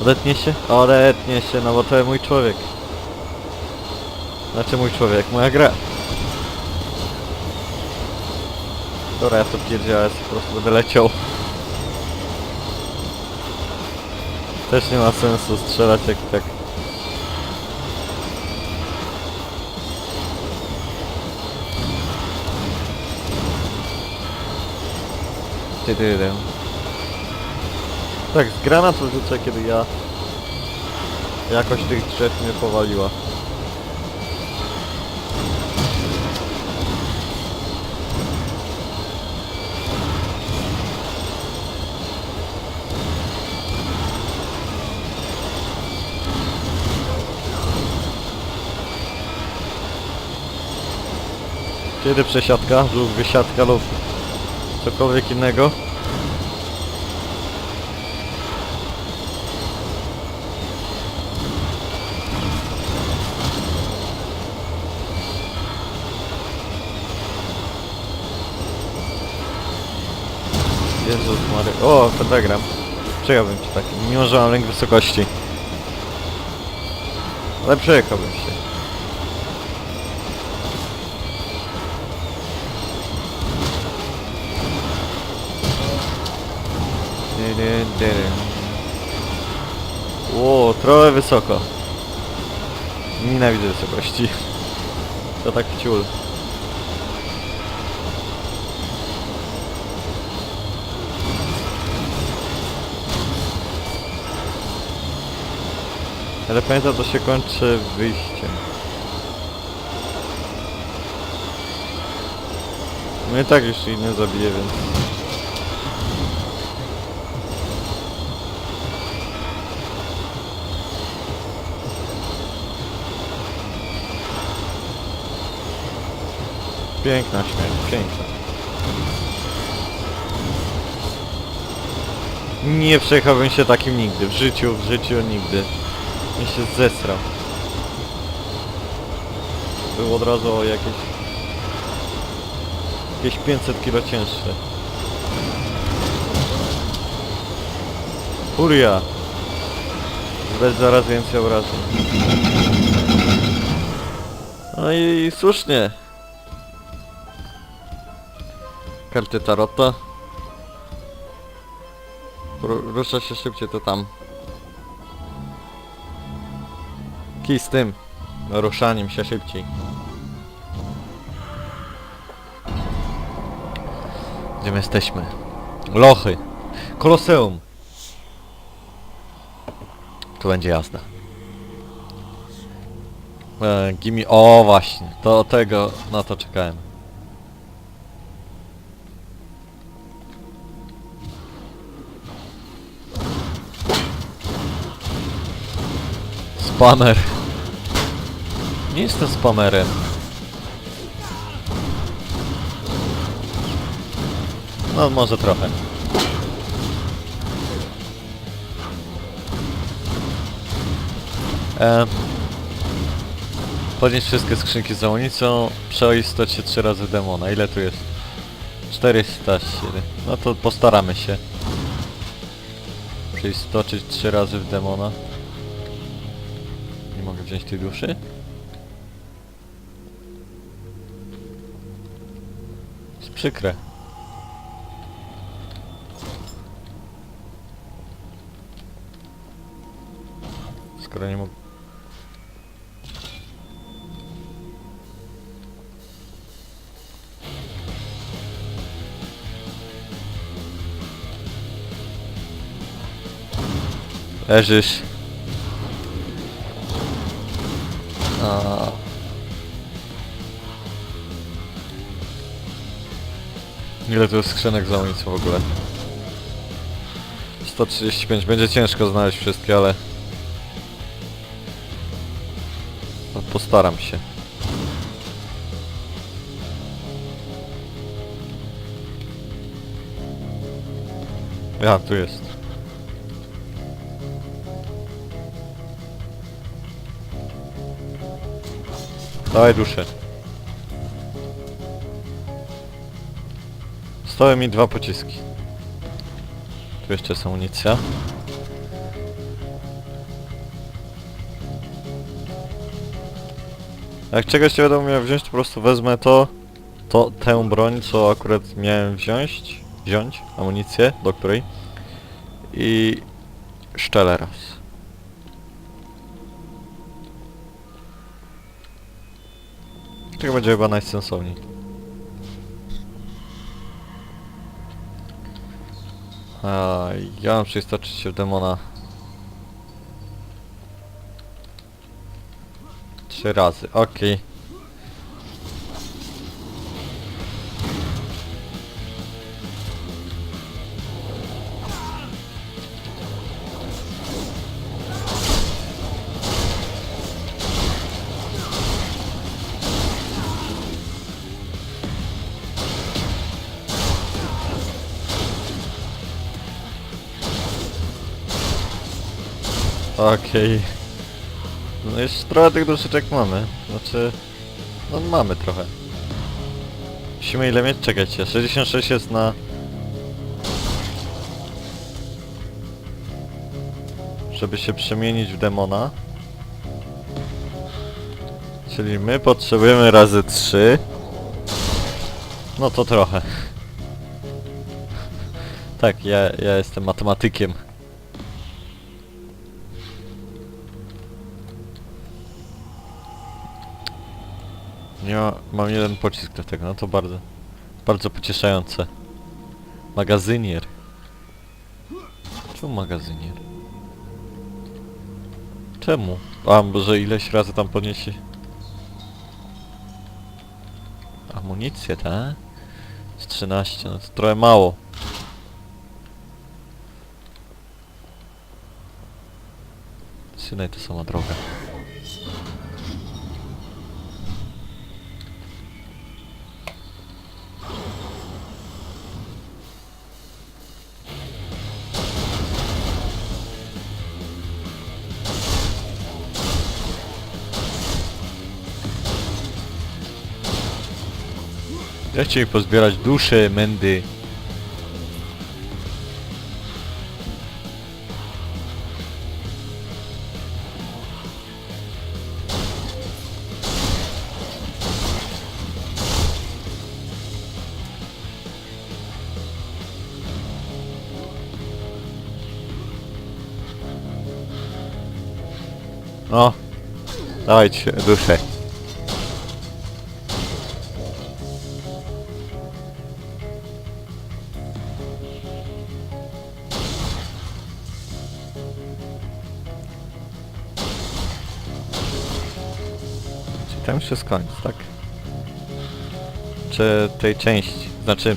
Odetnie się? Odetnie się, no bo to mój człowiek. Znaczy mój człowiek, moja gra. Dobra, ja to pierdziałem, po prostu będę leciał. Też nie ma sensu strzelać jak tak. Ty, ty, ty. Tak, z granatu rzucę, kiedy ja... Jakoś tych drzew mnie powaliła. Kiedy przesiadka lub wysiadka lub cokolwiek innego? Jezus Mary. O, pentagram. Przejechałbym ci taki, mimo że mam lęk wysokości. Ale przejechałbym się. Dy, dy, dy, dy. O, trochę wysoko. Nienawidzę wysokości. To tak ciul. Ale pamiętam, to się kończy wyjściem. No i tak już inny zabije, więc... Piękna śmierć, piękna. Nie przejechałbym się takim nigdy, w życiu, w życiu nigdy. Mi się zesrał. Był od razu o jakieś... Jakieś 500 kilo cięższe. Furia! Zdać zaraz więcej obrażeń. No i słusznie. Karty tarota. Ru- Rusza się szybciej to tam. Kij z tym. Ruszaniem się szybciej. Gdzie my jesteśmy? Lochy. Koloseum. Tu będzie jazda. E. O właśnie. To tego... Na to czekałem. Spamer. Nie jestem spamerem. No może trochę. E, podnieść wszystkie skrzynki z amunicją, przeistoć się 3 razy demona. Ile tu jest? 407. No to postaramy się. Przeistoczyć 3 razy w demona. Mogę wziąć duszy? Jest przykre. Skoro nie mogę... Leżysz. Ile tu jest skrzynek za amunicją w ogóle? 135. Będzie ciężko znaleźć wszystkie, ale... No, Postaram się. Ja, tu jest. Dawaj duszę. Zostały mi dwa pociski. Tu jeszcze jest amunicja. Jak czegoś nie będę miał wziąć, to po prostu wezmę to, to tę broń, co akurat miałem wziąć, wziąć, amunicję, do której i szczelę raz. Tak będzie chyba najsensowniej. A ja mam przeistoczyć się w demona Trzy razy, okej. Okej. No jeszcze trochę tych duszyczek mamy. Znaczy... No mamy trochę. Musimy ile mieć? Czekajcie, 66 jest na... Żeby się przemienić w demona. Czyli my potrzebujemy razy 3. No to trochę. Tak, ja, ja jestem matematykiem. Nie ma, mam jeden pocisk do tego, no to bardzo, bardzo pocieszające. Magazynier. Czemu magazynier? Czemu? A, może ileś razy tam podniesie... Amunicję, tak? Z 13, no to trochę mało. Synaj to sama droga. Ja chciałem pozbierać dusze, mędy. O, dawajcie dusze. Już jest tak? Czy tej części? Znaczy...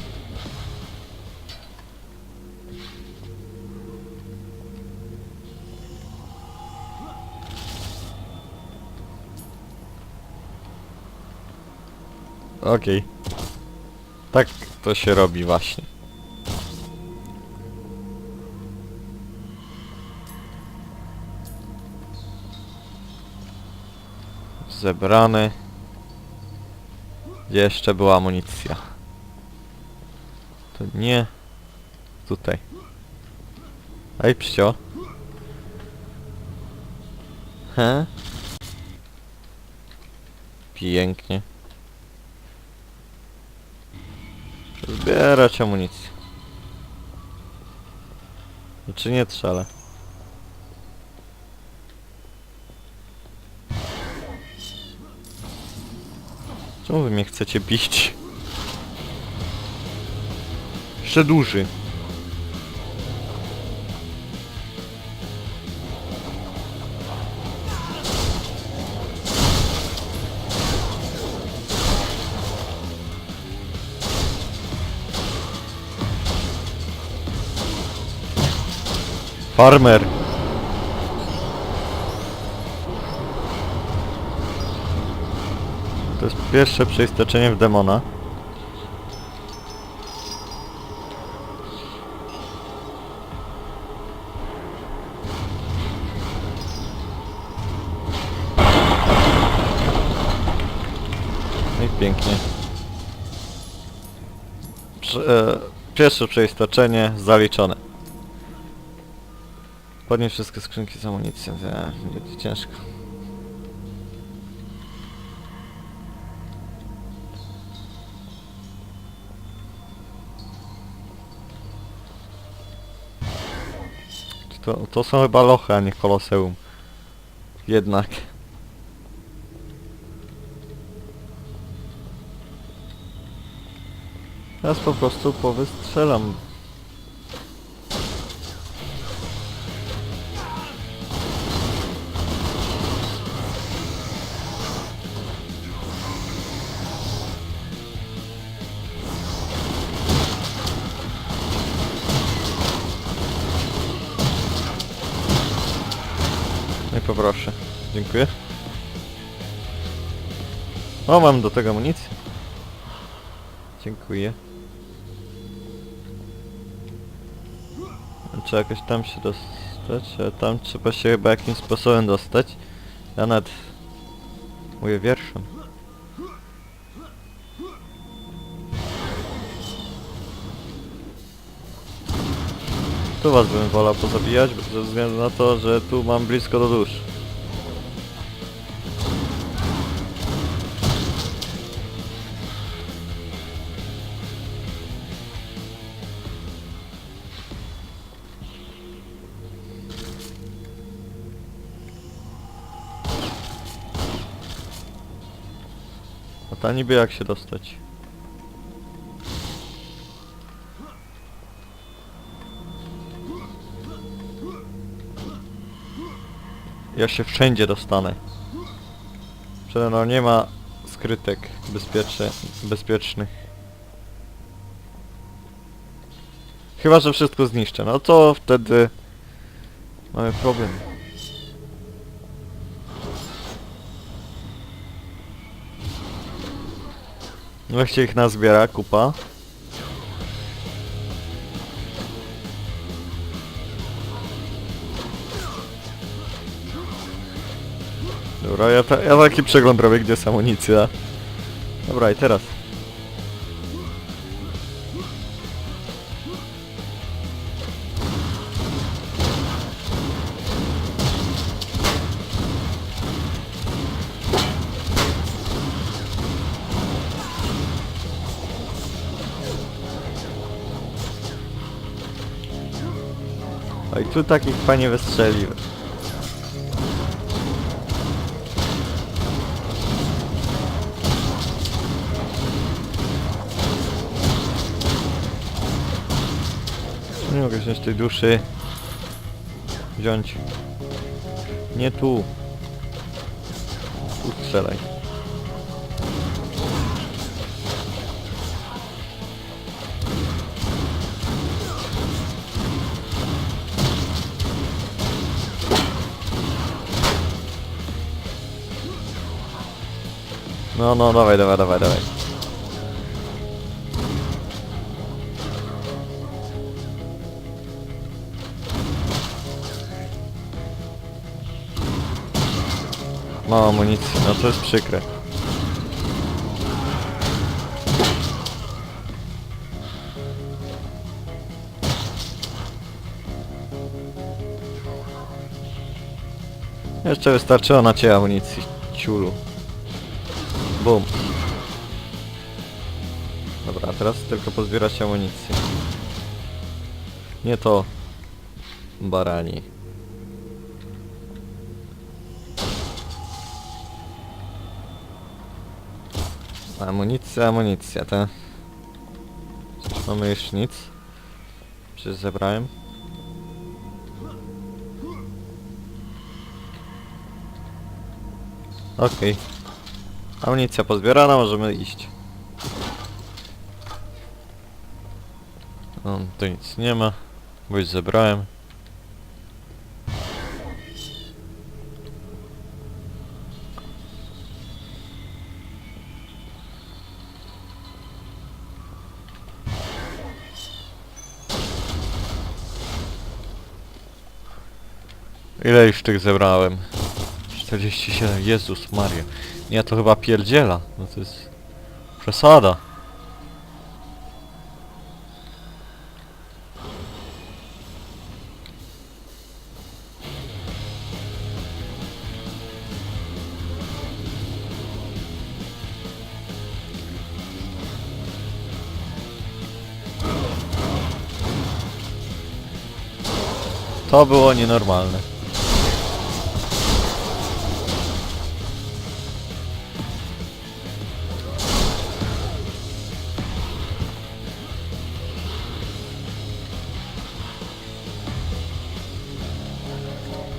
Okej. Tak to się robi właśnie. Zebrany. Gdzie jeszcze była amunicja? To nie... Tutaj. Ej, pścio. He? Pięknie. Zbierać amunicję. Czy nie trzeba? Czemu wy mnie chcecie bić? Jeszcze duży. Farmer. To jest pierwsze przeistoczenie w demona. No i pięknie. Prze e, pierwsze przeistoczenie zaliczone. Podnieś wszystkie skrzynki z amunicją. Ja, będzie ciężko. To, to są chyba lochy, a nie koloseum. Jednak. Teraz po prostu powystrzelam. Poproszę. Dziękuję. O, mam do tego amunicję. Dziękuję. Trzeba jakoś tam się dostać, a tam trzeba się chyba jakimś sposobem dostać. Ja nawet mówię wierszem. Tu was bym wolał pozabijać, ze względu na to, że tu mam blisko do dusz. A ta niby jak się dostać? Ja się wszędzie dostanę. Przede mną nie ma skrytek bezpiecznych. Chyba, że wszystko zniszczę. No to wtedy mamy problem. Wreszcie ich nazbiera kupa. Dobra, ja, ta, ja taki przegląd robię, gdzie jest amunicja. Dobra, i teraz. Oj, tu takich panie wystrzelił. Wziąć tej duszy. Wziąć. Nie tu. Tu strzelaj. No, no, dawaj, dawaj, dawaj, dawaj. Mało amunicji, no to jest przykre. Jeszcze wystarczyło na ciebie amunicji, ciulu. Bum. Dobra, a teraz tylko pozbierać amunicję. Nie to. Barani. Amunicja, amunicja, te. Mamy już nic. Przecież zebrałem. Okej. Amunicja pozbierana, możemy iść. No, tu nic nie ma, bo już zebrałem. Ile już tych zebrałem? 47, Jezus Maria. Nie, to chyba pierdziela. No to jest... Przesada. To było nienormalne.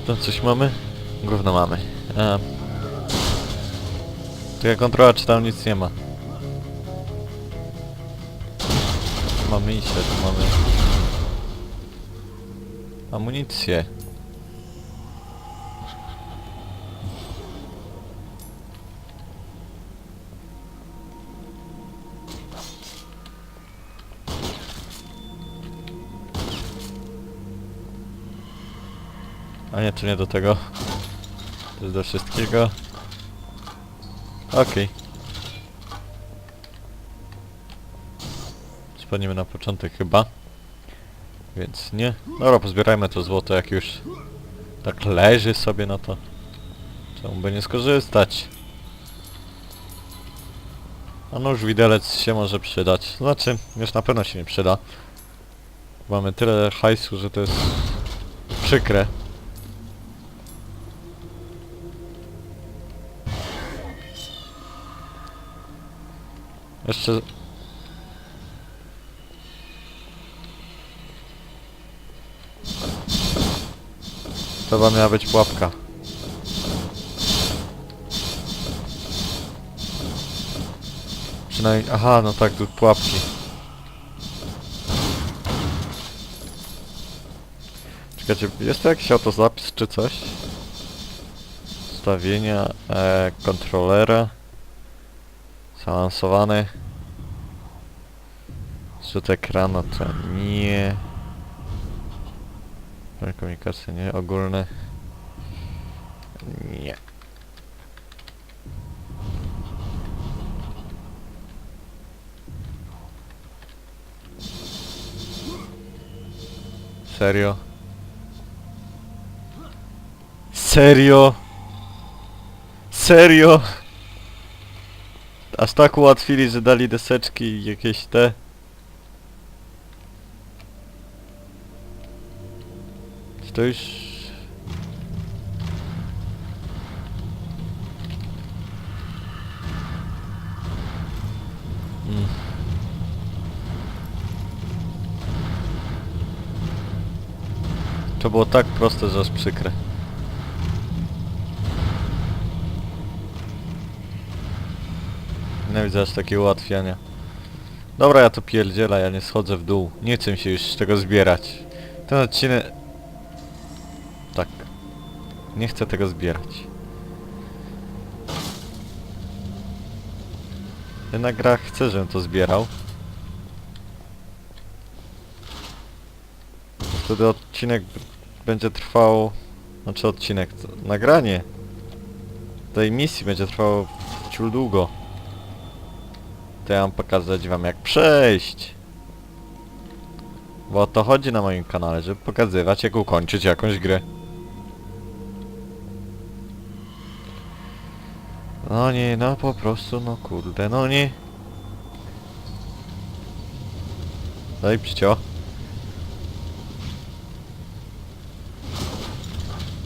To coś mamy? Gówno mamy. A. Taka kontrola, czy tam nic nie ma. Mamy iść, tu mamy... Amunicję. Nie, to nie do tego. To jest do wszystkiego. Okej. Spadniemy na początek chyba. Więc nie. Dobra, pozbierajmy to złoto jak już tak leży sobie na to. Czemu by nie skorzystać? A nóż widelec się może przydać. Znaczy, już na pewno się nie przyda. Mamy tyle hajsu, że to jest przykre. Jeszcze... To chyba miała być pułapka. Przynajmniej... Aha, no tak, tu pułapki. Czekajcie, jest to jakiś autozapis czy coś? Ustawienia e, kontrolera. Zaawansowany. Zrzut ekranu to nie. Komunikacja nie, ogólne. Nie. Serio? Serio? Serio? Aż tak ułatwili, że dali deseczki i jakieś te... Czy to już... Mm. To było tak proste, że aż przykre. Nienawidzę aż takie ułatwiania. Dobra, ja to pierdziela, ja nie schodzę w dół. Nie chcę się już z tego zbierać. Ten odcinek... Tak. Nie chcę tego zbierać. Ja na grach chcę, żebym to zbierał. Wtedy odcinek będzie trwał... Znaczy odcinek, nagranie tej misji będzie trwało ciul długo. To ja mam pokazać wam jak przejść. Bo o to chodzi na moim kanale, żeby pokazywać jak ukończyć jakąś grę. No nie, no po prostu, no kurde, no nie. Daj przycio.